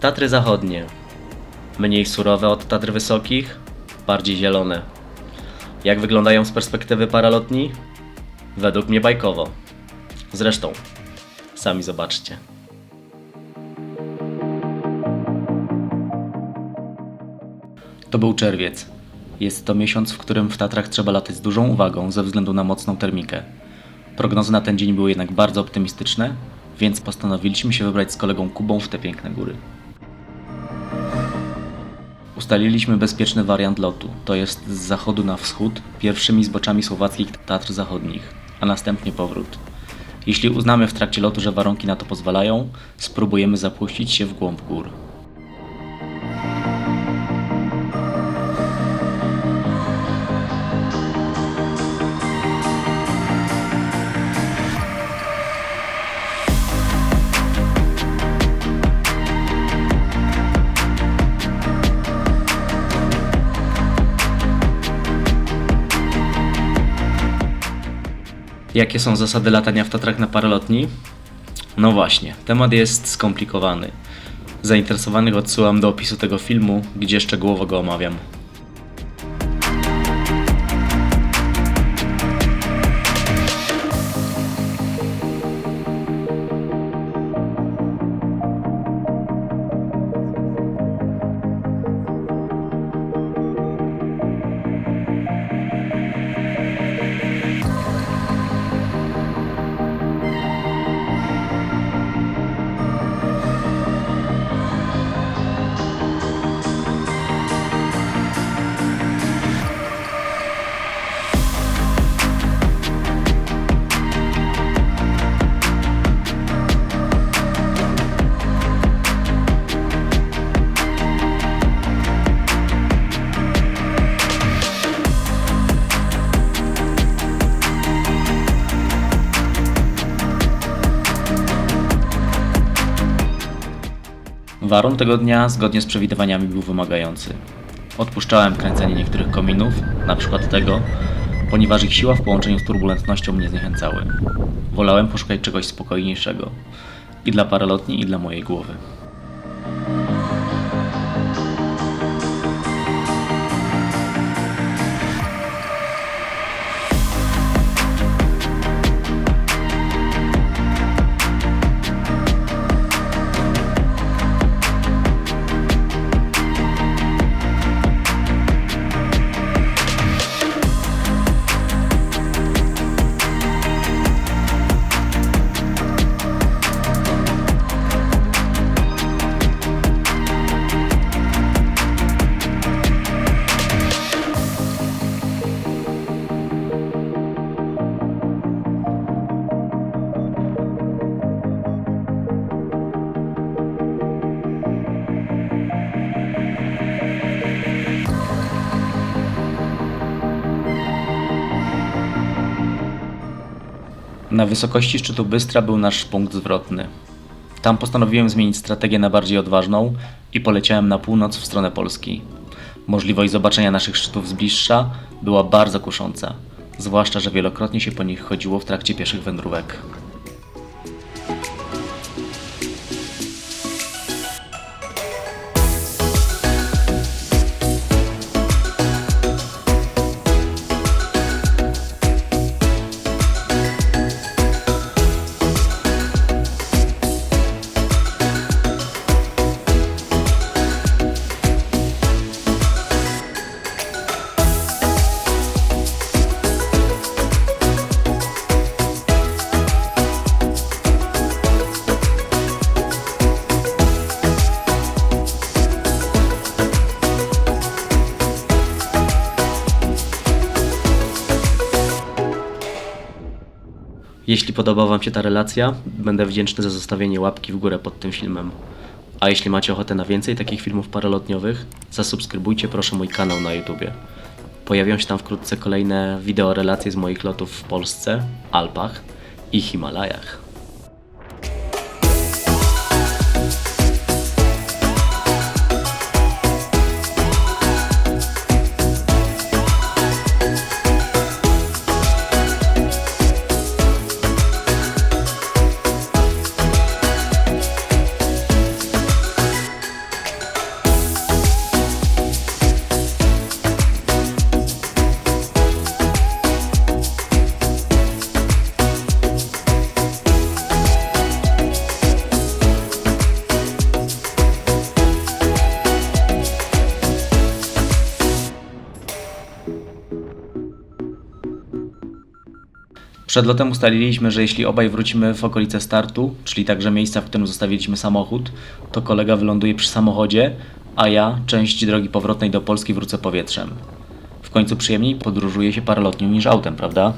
Tatry Zachodnie. Mniej surowe od Tatr Wysokich, bardziej zielone. Jak wyglądają z perspektywy paralotni? Według mnie bajkowo. Zresztą, sami zobaczcie. To był czerwiec. Jest to miesiąc, w którym w Tatrach trzeba latać z dużą uwagą ze względu na mocną termikę. Prognozy na ten dzień były jednak bardzo optymistyczne, więc postanowiliśmy się wybrać z kolegą Kubą w te piękne góry. Ustaliliśmy bezpieczny wariant lotu, to jest z zachodu na wschód, pierwszymi zboczami słowackich Tatr Zachodnich, a następnie powrót. Jeśli uznamy w trakcie lotu, że warunki na to pozwalają, spróbujemy zapuścić się w głąb gór. Jakie są zasady latania w Tatrach na paralotni? No właśnie, temat jest skomplikowany. Zainteresowanych odsyłam do opisu tego filmu, gdzie szczegółowo go omawiam. Waron tego dnia, zgodnie z przewidywaniami, był wymagający. Odpuszczałem kręcenie niektórych kominów, na przykład tego, ponieważ ich siła w połączeniu z turbulentnością mnie zniechęcały. Wolałem poszukać czegoś spokojniejszego. I dla paralotni, i dla mojej głowy. Na wysokości szczytu Bystra był nasz punkt zwrotny. Tam postanowiłem zmienić strategię na bardziej odważną i poleciałem na północ w stronę Polski. Możliwość zobaczenia naszych szczytów z bliższa była bardzo kusząca, zwłaszcza, że wielokrotnie się po nich chodziło w trakcie pieszych wędrówek. Jeśli podoba Wam się ta relacja, będę wdzięczny za zostawienie łapki w górę pod tym filmem. A jeśli macie ochotę na więcej takich filmów paralotniowych, zasubskrybujcie proszę mój kanał na YouTubie. Pojawią się tam wkrótce kolejne wideo relacje z moich lotów w Polsce, Alpach i Himalajach. Przed lotem ustaliliśmy, że jeśli obaj wrócimy w okolice startu, czyli także miejsca, w którym zostawiliśmy samochód, to kolega wyląduje przy samochodzie, a ja część drogi powrotnej do Polski wrócę powietrzem. W końcu przyjemniej podróżuje się paralotnią niż autem, prawda?